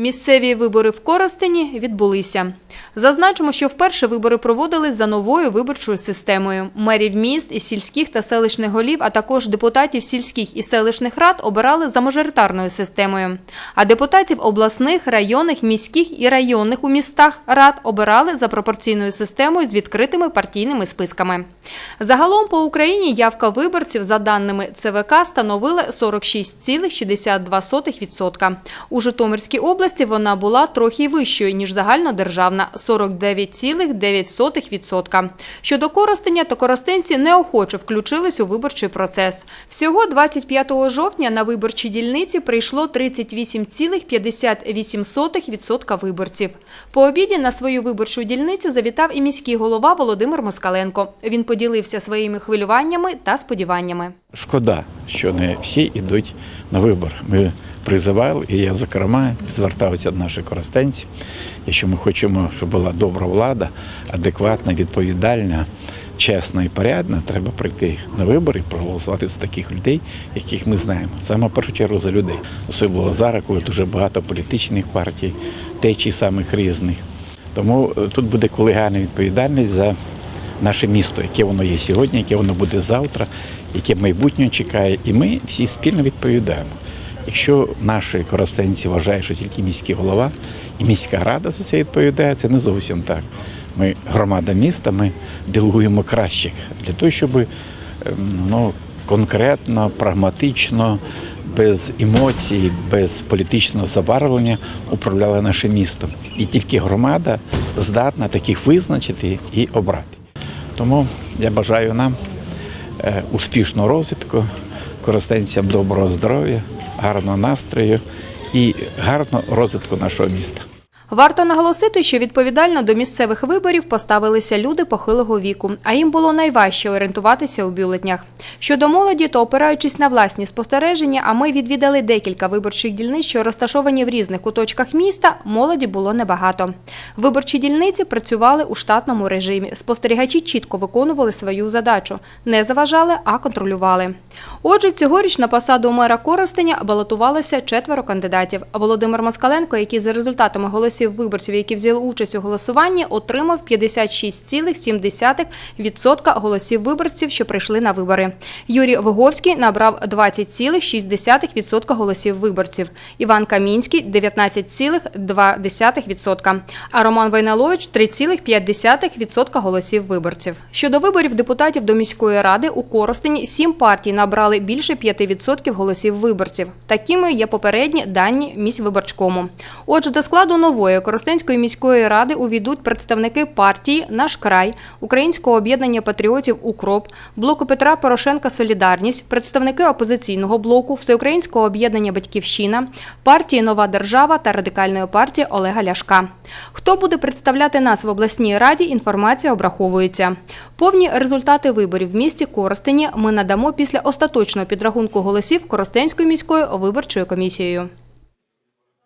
Місцеві вибори в Коростені відбулися. Зазначимо, що вперше вибори проводились за новою виборчою системою. Мерів міст і сільських та селищних голів, а також депутатів сільських і селищних рад обирали за мажоритарною системою. А депутатів обласних, районних, міських і районних у містах рад обирали за пропорційною системою з відкритими партійними списками. Загалом по Україні явка виборців за даними ЦВК становила 46,62%. У Житомирській області вона була трохи вищою, ніж загальнодержавна – 49,9%. Щодо Коростеня, то коростенці неохоче включились у виборчий процес. Всього 25 жовтня на виборчі дільниці прийшло 38,58% виборців. По обіді на свою виборчу дільницю завітав і міський голова Володимир Москаленко. Він поділився своїми хвилюваннями та сподіваннями. Шкода, що не всі йдуть на вибори. Ми призивали, і я, зокрема, звертався до наших коростенців. Якщо ми хочемо, щоб була добра влада, адекватна, відповідальна, чесна і порядна, треба прийти на вибори і проголосувати за таких людей, яких ми знаємо. Саме в першу чергу за людей. Особливо зараз, коли дуже багато політичних партій, течій самих різних. Тому е, тут буде колегіальна відповідальність за наше місто, яке воно є сьогодні, яке воно буде завтра, яке майбутнє чекає. І ми всі спільно відповідаємо. Якщо наші коростенці вважають, що тільки міський голова і міська рада за це відповідає, це не зовсім так. Ми громада міста, ми делегуємо кращих для того, щоб ем, ну, конкретно, прагматично, без емоцій, без політичного забарвлення управляли нашим містом. І тільки громада здатна таких визначити і обрати. Тому я бажаю нам е, успішного розвитку, користенцям доброго здоров'я, гарного настрою і гарного розвитку нашого міста. Варто наголосити, що відповідально до місцевих виборів поставилися люди похилого віку, а їм було найважче орієнтуватися у бюлетнях. Щодо молоді, то опираючись на власні спостереження, а ми відвідали декілька виборчих дільниць, що розташовані в різних куточках міста, молоді було небагато. Виборчі дільниці працювали у штатному режимі. Спостерігачі чітко виконували свою задачу, не заважали, а контролювали. Отже, цьогоріч на посаду мера Коростеня балотувалося четверо кандидатів. Володимир Москаленко, який за результатами голосів виборців, які взяли участь у голосуванні, отримав 56,7% голосів виборців, що прийшли на вибори. Юрій Виговський набрав 20,6% голосів виборців. Іван Камінський 19,2%, а Роман Войналович 3,5% голосів виборців. Щодо виборів депутатів до міської ради у Коростені сім партій набрали більше 5% голосів виборців. Такими є попередні дані міськвиборчкому. Отже, до складу нової Коростенської міської ради увійдуть представники партії Наш край, Українського об'єднання патріотів Укроп, блоку Петра Порошенка Солідарність, представники опозиційного блоку, Всеукраїнського об'єднання Батьківщина, партії Нова держава та радикальної партії Олега Ляшка. Хто буде представляти нас в обласній раді? Інформація обраховується. Повні результати виборів в місті Коростені ми надамо після остаточного підрахунку голосів Коростенською міською виборчою комісією.